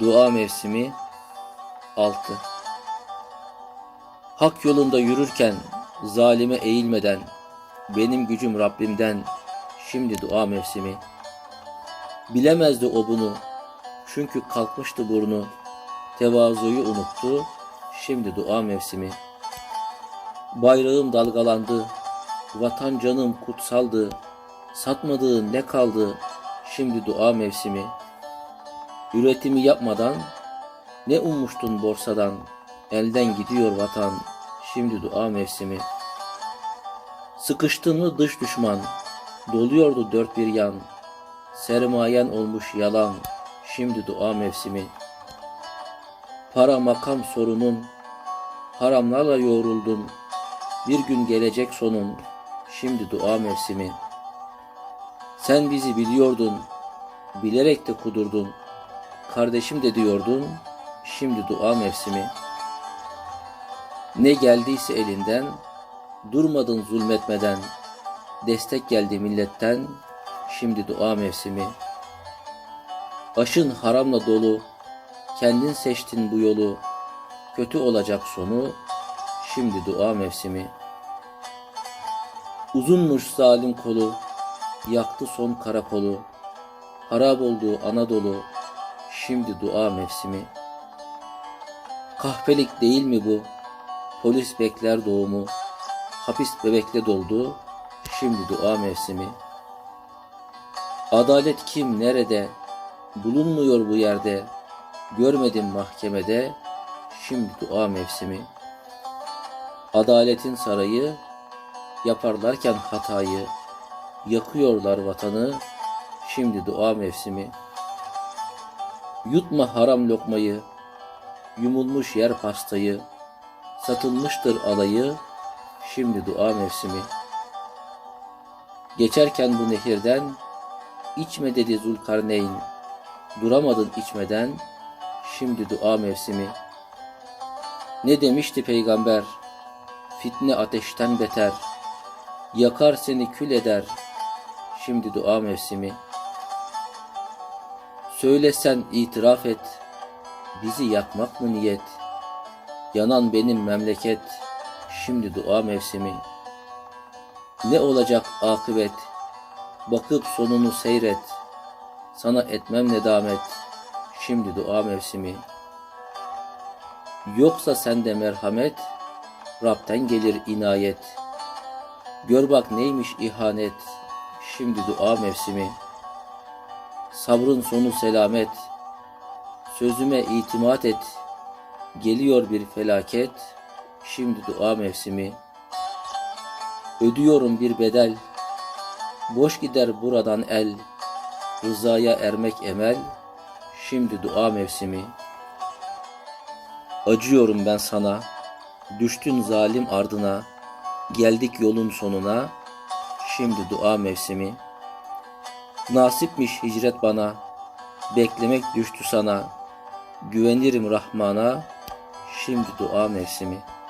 Dua mevsimi 6 Hak yolunda yürürken zalime eğilmeden benim gücüm Rabbimden şimdi dua mevsimi. Bilemezdi o bunu çünkü kalkmıştı burnu. Tevazuyu unuttu şimdi dua mevsimi. Bayrağım dalgalandı vatan canım kutsaldı. Satmadığın ne kaldı şimdi dua mevsimi Üretimi yapmadan ne ummuştun borsadan? Elden gidiyor vatan. Şimdi dua mevsimi. Sıkıştın mı dış düşman? Doluyordu dört bir yan. Sermayen olmuş yalan. Şimdi dua mevsimi. Para makam sorunun. Haramlarla yoğruldun. Bir gün gelecek sonun. Şimdi dua mevsimi. Sen bizi biliyordun. Bilerek de kudurdun Kardeşim de diyordun, şimdi dua mevsimi. Ne geldiyse elinden, durmadın zulmetmeden. Destek geldi milletten, şimdi dua mevsimi. Başın haramla dolu, kendin seçtin bu yolu. Kötü olacak sonu, şimdi dua mevsimi. Uzunmuş zalim kolu, yaktı son karakolu. Harap oldu Anadolu, Şimdi dua mevsimi. Kahpelik değil mi bu? Polis bekler doğumu. Hapis bebekle doldu. Şimdi dua mevsimi. Adalet kim nerede? Bulunmuyor bu yerde. Görmedim mahkemede. Şimdi dua mevsimi. Adaletin sarayı yaparlarken hatayı yakıyorlar vatanı. Şimdi dua mevsimi. Yutma haram lokmayı, yumulmuş yer pastayı, satılmıştır alayı, şimdi dua mevsimi. Geçerken bu nehirden, içme dedi Zulkarneyn, duramadın içmeden, şimdi dua mevsimi. Ne demişti peygamber, fitne ateşten beter, yakar seni kül eder, şimdi dua mevsimi.'' Söylesen itiraf et, bizi yakmak mı niyet? Yanan benim memleket, şimdi dua mevsimi. Ne olacak akıbet? Bakıp sonunu seyret. Sana etmem nedamet, şimdi dua mevsimi. Yoksa sende merhamet, Rab'den gelir inayet. Gör bak neymiş ihanet, şimdi dua mevsimi.'' Sabrın sonu selamet. Sözüme itimat et. Geliyor bir felaket. Şimdi dua mevsimi. Ödüyorum bir bedel. Boş gider buradan el. Rızaya ermek emel. Şimdi dua mevsimi. Acıyorum ben sana. Düştün zalim ardına. Geldik yolun sonuna. Şimdi dua mevsimi.'' Nasipmiş hicret bana, beklemek düştü sana. Güvenirim Rahman'a, şimdi dua mevsimi.''